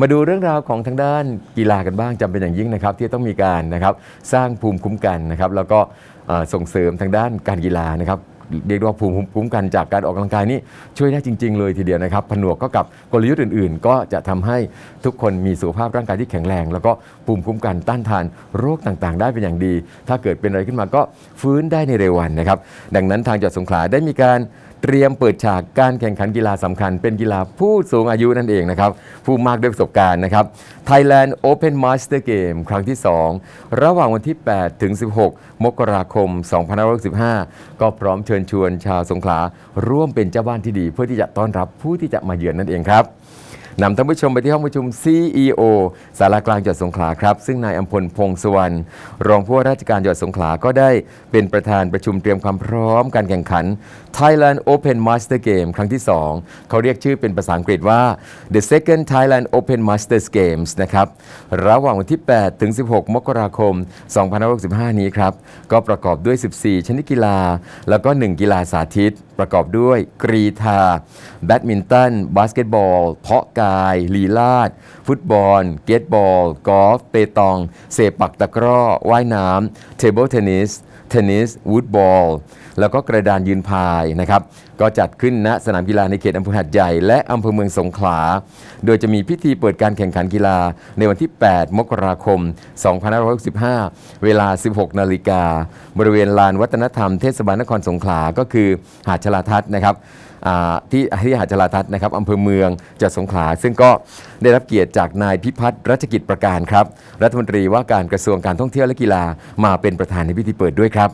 มาดูเรื่องราวของทางด้านกีฬากันบ้างจำเป็นอย่างยิ่งนะครับ ที่ต้องมีการนะครับสร้างภูมิคุ้มกันนะครับแล้วก็ส่งเสริมทางด้านการกีฬานะครับเรียกได้ว่าภูมิคุ้มกันจากการออกกำลังกายนี่ช่วยได้จริง ๆ เลยทีเดียวนะครับ ผนวกก็กับกลยุทธ์อื่น ๆ ก็จะทำให้ทุกคนมีสุขภาพร่างกายที่แข็งแรง แล้วก็ภูมิคุ้มกันต้านทานโรคต่างๆ ได้เป็นอย่างดี ถ้าเกิดเป็นอะไรขึ้นมาก็ฟื้นได้ในเร็ววันนะครับ ดังนั้นทางจังหวัดสงขลาได้มีการ เตรียมเปิดฉากการแข่งขันกีฬาสำคัญ เป็นกีฬาผู้สูงอายุนั่นเองนะครับ ผู้มากด้วยประสบการณ์นะครับ Thailand Open Master Game ครั้งที่ 2 ระหว่างวันที่ 8 ถึง 16 มกราคม 2565 ก็พร้อมเชิญชวนชาวสงขลาร่วมเป็นเจ้าบ้านที่ดี เพื่อที่จะต้อนรับผู้ที่จะมาเยือนนั่นเองครับ นำท่านผู้ชมไปที่ห้องประชุม CEO สารากลางจังหวัดสงขลาครับ ซึ่งนายอัมพลพงษ์สุวรรณรองผู้ว่าราชการจังหวัดสงขลาก็ได้เป็นประธานประชุมเตรียมความพร้อมการแข่งขัน Thailand Open Master Game ครั้งที่ 2 เขาเรียกชื่อเป็นภาษาอังกฤษว่า The Second Thailand Open Masters Games นะครับ ระหว่างวันที่ 8 ถึง 16 มกราคม 2565 นี้ครับ ก็ประกอบด้วย 14 ชนิดกีฬา แล้วก็ 1 กีฬาสาธิต ประกอบด้วยกรีธาแบดมินตันบาสเกตบอลเพาะกายลีลาด ฟุตบอล เกตบอล กอล์ฟ เปตอง เซปักตะกร้อ ว่ายน้ำ เทเบิลเทนนิส เทนนิส วูดบอลแล้วก็กระดานยืนพายนะครับก็จัดขึ้นณสนามกีฬาในเขตอำเภอหัดใหญ่และอำเภอเมืองสงขลา โดยจะมีพิธีเปิดการแข่งขันกีฬาในวันที่ 8 มกราคม 2565 เวลา 16 นาฬิกา บริเวณลานวัฒนธรรมเทศบาลนครสงขลา ก็คือหาดชลาทัศน์นะครับที่ที่หาดจราทัศน์นะครับอำเภอเมืองจังหวัดสงขลา ซึ่งก็ได้รับเกียรติจากนายพิพัฒน์รัชกิจประการครับ รัฐมนตรีว่าการกระทรวงการท่องเที่ยวและกีฬามาเป็นประธานในพิธีเปิดด้วยครับ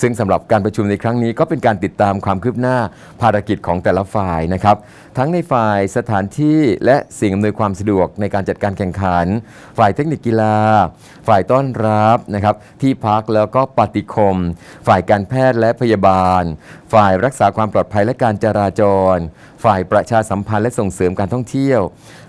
ซึ่งสำหรับการประชุมในครั้งนี้ก็เป็นการติดตามความคืบหน้าภารกิจของแต่ละฝ่ายนะครับทั้งในฝ่ายสถานที่และสิ่งอำนวยความสะดวกในการจัดการแข่งขัน ฝ่ายเทคนิคกีฬา ฝ่ายต้อนรับนะครับที่พักแล้วก็ปฏิคม ฝ่ายการแพทย์และพยาบาล ฝ่ายรักษาความปลอดภัยและการจราจร ฝ่ายประชาสัมพันธ์และส่งเสริมการท่องเที่ยว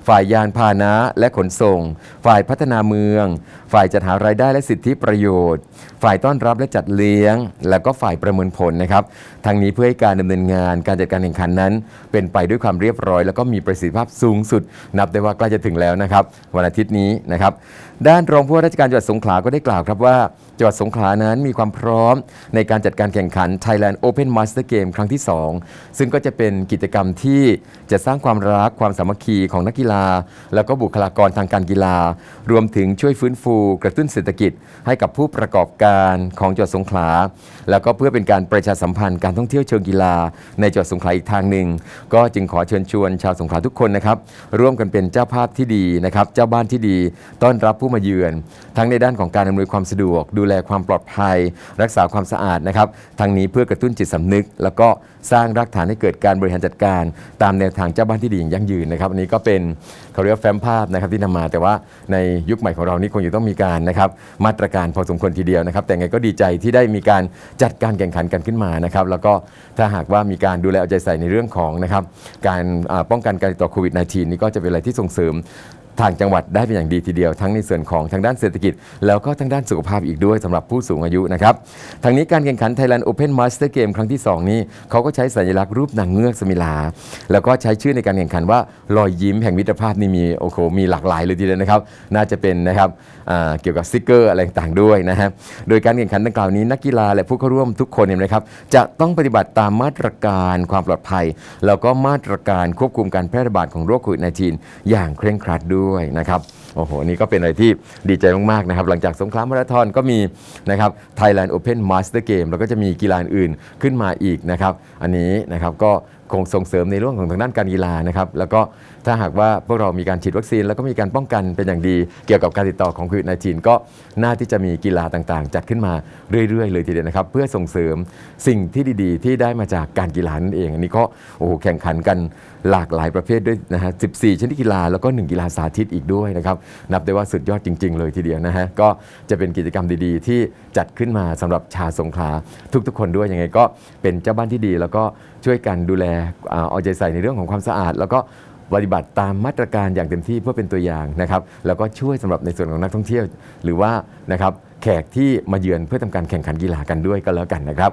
ฝ่ายยานพาหนะและขนส่ง ฝ่ายพัฒนาเมือง ฝ่ายจัดหารายได้และสิทธิประโยชน์ ฝ่ายต้อนรับและจัดเลี้ยง แล้วก็ฝ่ายประเมินผลนะครับทั้งนี้เพื่อให้การดำเนินงานการจัดการแข่งขันนั้น เป็นไปด้วยความเรียบร้อย แล้วก็มีประสิทธิภาพสูงสุด นับได้ว่าใกล้จะถึงแล้วนะครับวันอาทิตย์นี้นะครับด้านรองผู้ว่าราชการจังหวัดสงขลาก็ได้กล่าวครับว่าจังหวัดสงขลานั้นมีความพร้อมในการจัดการแข่งขัน Thailand Open Master Game ครั้งที่ 2 ซึ่งก็จะเป็นกิจกรรมที่จะสร้างความรักความสามัคคีของนักกีฬา แล้วก็บุคลากรทางการกีฬา รวมถึงช่วยฟื้นฟูกระตุ้นเศรษฐกิจ ให้กับผู้ประกอบการของจังหวัดสงขลา แล้วก็เพื่อเป็นการประชาสัมพันธ์การท่องเที่ยวเชิงกีฬา ในจังหวัดสงขลาอีกทางหนึ่ง ก็จึงขอเชิญชวนชาวสงขลาทุกคนนะครับ ร่วมกันเป็นเจ้าภาพที่ดีนะครับ เจ้าบ้านที่ดี ต้อนรับผู้มาเยือน ทั้งในด้านของการอำนวยความสะดวก ดูแลความปลอดภัย รักษาความสะอาดนะครับ ทั้งนี้เพื่อกระตุ้นจิตสำนึก แล้วก็สร้างรากฐานให้เกิดการบริหารจัดการตามแนวทางเจ้าบ้านที่ดีอย่างยั่งยืนนะครับอันนี้ก็เป็นเขาเรียกว่าแฟ้มภาพนะครับที่นำมาแต่ว่าในยุคใหม่ของเรานี่คงจะต้องมีการนะครับมาตรการพอสมควรทีเดียวนะครับ แต่ไงก็ดีใจที่ได้มีการจัดการแข่งขันกันขึ้นมานะครับแล้วก็ถ้าหากว่ามีการดูแลเอาใจใส่ในเรื่องของนะครับการป้องกันการติดต่อโควิด -19 นี่ก็จะเป็นอะไรที่ส่งเสริม ทางจังหวัดได้เป็นอย่างดีทีเดียว ทั้งในส่วนของทางด้านเศรษฐกิจ แล้วก็ทางด้านสุขภาพอีกด้วยสำหรับผู้สูงอายุนะครับทางนี้การแข่งขัน Thailand Open Master Game ครั้งที่ 2 นี้เขาก็ใช้สัญลักษณ์รูปนางเงือกสมิลา แล้วก็ใช้ชื่อในการแข่งขันว่ารอยยิ้มแห่งมิตรภาพนี่มีโอ้โหมีหลากหลายเลยทีเดียวนะครับ น่าจะเป็นนะครับเกี่ยวกับสติกเกอร์อะไรต่างๆด้วยนะฮะโดยการแข่งขันดังกล่าวนี้นักกีฬาและผู้เข้าร่วมทุกคนเนี่ยนะครับจะต้องปฏิบัติตามมาตรการความปลอดภัย แล้วก็มาตรการควบคุมการแพร่ระบาดของโรคโควิด -19 อย่างเคร่งครัดด้วยวยนะครับโอ้โห นี่ก็เป็นอะไรที่ดีใจมาก ๆ นะครับ หลังจากสงครามมาราธอนก็มีนะครับ Thailand Open Master Game แล้วก็จะมีกีฬาอื่นขึ้นมาอีกนะครับ อันนี้นะครับก็คงส่งเสริมในเรื่องของทางด้านการกีฬานะครับ แล้วก็ถ้าหากว่าพวกเรามีการฉีดวัคซีน แล้วก็มีการป้องกันเป็นอย่างดี เกี่ยวกับการติดต่อของโควิด -19 ก็น่าที่จะมีกีฬาต่างๆ จัดขึ้นมาเรื่อยๆ เลยทีเดียวนะครับ เพื่อส่งเสริมสิ่งที่ดีๆ ที่ได้มาจากการกีฬานั่นเอง อันนี้ก็โอ้โหแข่งขันกันหลากหลายประเภทด้วยนะฮะ 14 ชนิดกีฬาแล้วก็ 1 กีฬาสาธิตอีกด้วยนะครับ นับได้ว่าสุดยอดจริง ๆ เลยทีเดียวนะฮะ ก็จะเป็นกิจกรรมดีๆ ที่จัดขึ้นมาสำหรับชาสงขลาทุกๆ คนด้วยยังไงก็เป็นเจ้าบ้านที่ดี แล้วก็ช่วยกันดูแลเอาใจใส่ในเรื่องของความสะอาด แล้วก็ปฏิบัติตามมาตรการอย่างเต็มที่เพื่อเป็นตัวอย่างนะครับ แล้วก็ช่วยสำหรับในส่วนของนักท่องเที่ยว หรือว่านะครับแขกที่มาเยือนเพื่อทำการแข่งขันกีฬากันด้วยก็แล้วกันนะครับ